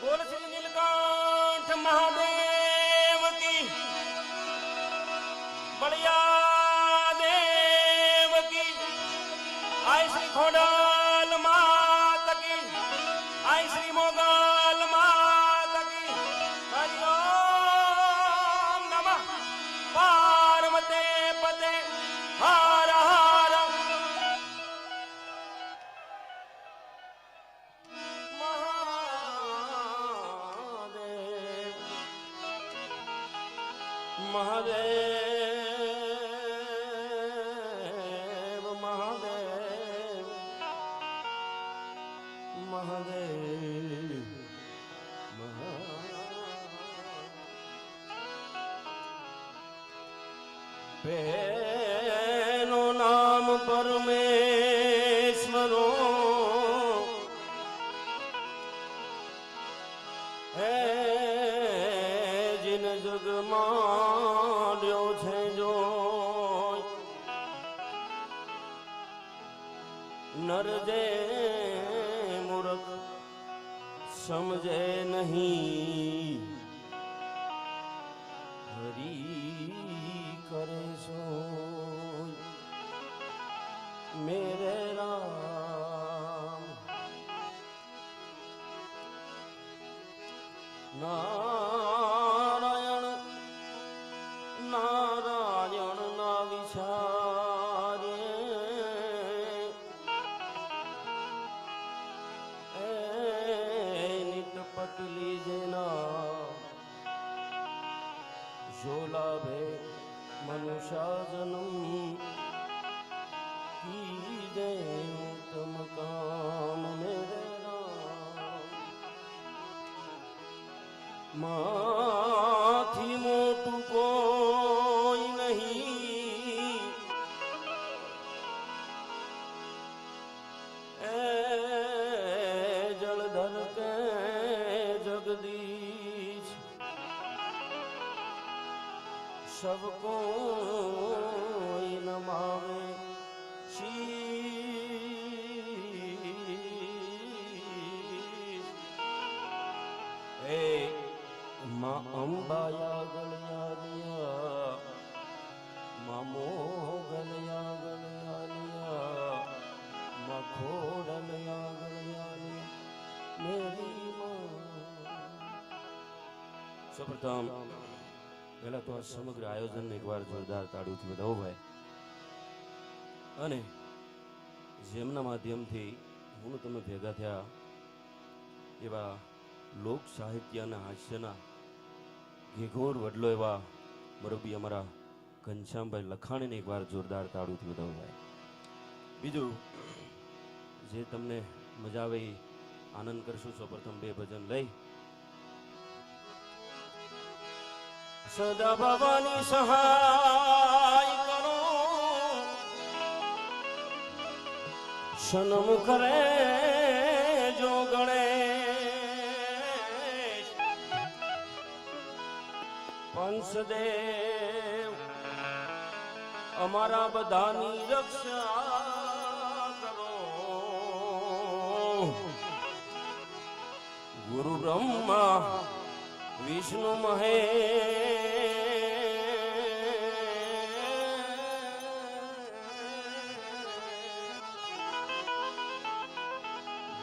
બોલ શ્રી નીલકંઠ મહાદેવ કી. બળિયા દેવ કી. આય ખોડલ માત કી. શ્રી મોગલ મહાદેવ મહાદેવ મહાદેવ પેનું નામ પરમેશ્વરો સમજે નહીં. હરી કરે છો. મેરે રામ. નારાયણ મનુષ્યા જન્મ કીજે ઉત્તમ કામ મેરે રામ માથી મોટું કોઈ નહીં એ જળધર કે જગદીશ સબ માં અંબાયા ગળિયા માં મોગલયા ગળિયા માં ખોડલયા ગળિયા મેરી માં સૌપ્રથમ પહેલા તો આ સમગ્ર આયોજનને એકવાર જોરદાર તાળીઓથી વધાવો ભાઈ અને જેમના માધ્યમથી હું તમે ભેગા થયા એવા લોક સાહિત્યના હાસ્યના ઘેઘોર વડલો એવા બરોબી અમારા ઘનશ્યામભાઈ લખાણીને એકવાર જોરદાર તાળુથી વધાવો ભાઈ બીજું, જે તમને મજા આવે એ આનંદ કરશું સૌપ્રથમ બે ભજન લઈ. સદા ભવાની સહાય કરો. સનમ કરે જો ગણેશ પંચદેવ અમારા બધાની રક્ષા કરો. ગુરુ બ્રહ્મા, વિષ્ણુ મહે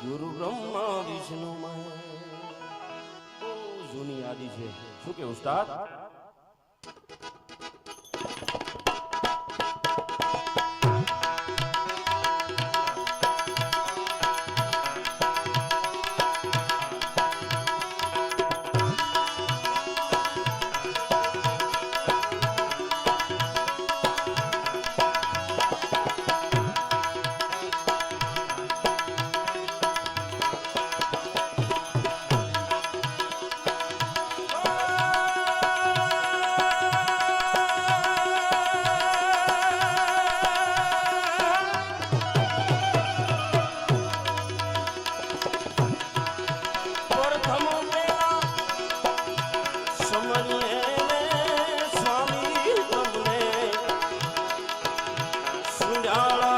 ગુરુ બ્રહ્મા, વિષ્ણુ મહે જૂની યાદી છે. શું કે, ઉસ્તાદ? ಮಂಜಾಳ